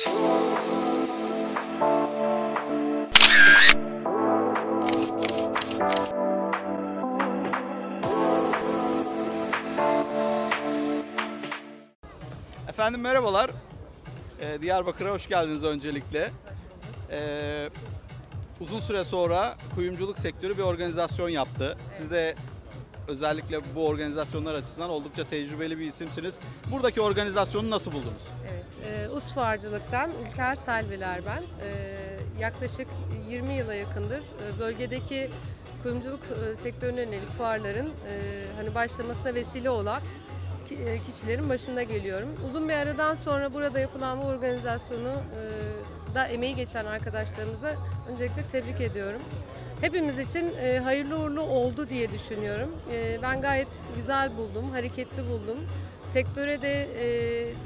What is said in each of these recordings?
Efendim merhabalar. Ee, Diyarbakır'a hoş geldiniz öncelikle. Ee, uzun süre sonra kuyumculuk sektörü bir organizasyon yaptı. Siz de özellikle bu organizasyonlar açısından oldukça tecrübeli bir isimsiniz. Buradaki organizasyonu nasıl buldunuz? Evet, e, Usfuarcılık'tan Ülker Selviler ben. E, yaklaşık 20 yıla yakındır e, bölgedeki kuyumculuk e, sektörüne yönelik fuarların e, hani başlamasına vesile olan kişilerin başında geliyorum. Uzun bir aradan sonra burada yapılan bu organizasyonu e, da emeği geçen arkadaşlarımıza öncelikle tebrik ediyorum. Hepimiz için e, hayırlı uğurlu oldu diye düşünüyorum. E, ben gayet güzel buldum, hareketli buldum. Sektöre de e,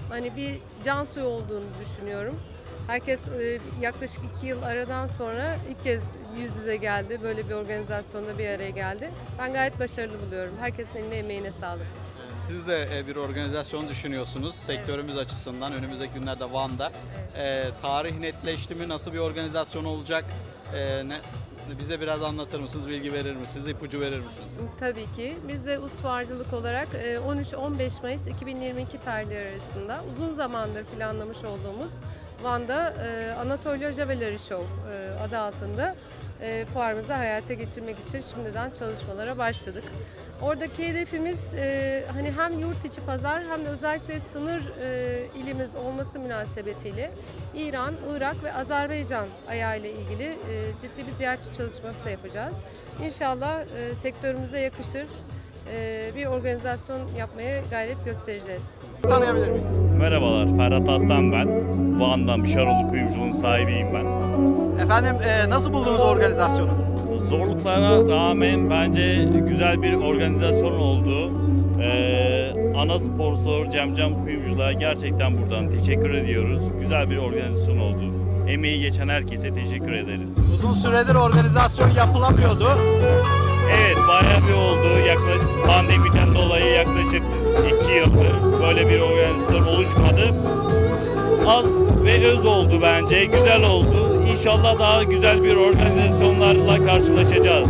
hani bir can suyu olduğunu düşünüyorum. Herkes e, yaklaşık iki yıl aradan sonra ilk kez yüz yüze geldi. Böyle bir organizasyonda bir araya geldi. Ben gayet başarılı buluyorum. Herkesin eline emeğine sağlık. Siz de e, bir organizasyon düşünüyorsunuz sektörümüz açısından önümüzdeki günlerde Van'da. Ee, tarih netleşti mi? Nasıl bir organizasyon olacak? Ee, ne, bize biraz anlatır mısınız? Bilgi verir misiniz? ipucu verir misiniz? Tabii ki. Biz de Usfuarcılık olarak e, 13-15 Mayıs 2022 tarihleri arasında uzun zamandır planlamış olduğumuz Van'da e, Anatolia Javelry Show e, adı altında e, fuarımızı hayata geçirmek için şimdiden çalışmalara başladık. Oradaki hedefimiz e, hani hem yurt içi pazar hem de özellikle sınır e, ilimiz olması münasebetiyle İran, Irak ve Azerbaycan ayağıyla ilgili e, ciddi bir ziyaretçi çalışması da yapacağız. İnşallah e, sektörümüze yakışır e, bir organizasyon yapmaya gayret göstereceğiz. Tanıyabilir miyiz? Merhabalar, Ferhat Aslan ben. Van'dan Bişaroğlu Kuyumculuğun sahibiyim ben. Efendim e, nasıl buldunuz organizasyonu? Zorluklara rağmen bence güzel bir organizasyon oldu. Ee, ana sponsor Cemcam Kuyumculuğa gerçekten buradan teşekkür ediyoruz. Güzel bir organizasyon oldu. Emeği geçen herkese teşekkür ederiz. Uzun süredir organizasyon yapılamıyordu. Evet bayağı bir oldu. Yaklaşık pandemiden dolayı yaklaşık iki yıldır böyle bir organizasyon oluşmadı. Az ve öz oldu bence. Güzel oldu. İnşallah daha güzel bir organizasyonlarla karşılaşacağız.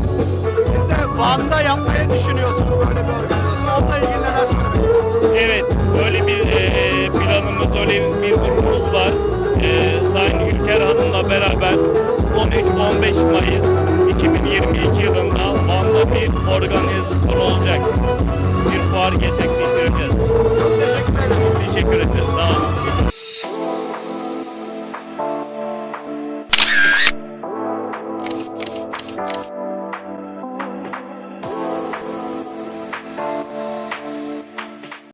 Siz de Van'da yapmayı düşünüyorsunuz böyle bir organizasyon. Onunla ilgili neler söylemek? Evet, öyle bir e, planımız, öyle bir durumumuz var. E, Sayın Ülker Hanım'la beraber 13-15 Mayıs 2022 yılında Van'da bir organizasyon olacak. Bir fuar gerçekleştireceğiz. Teşekkür ederim. Teşekkür ederiz, sağ olun.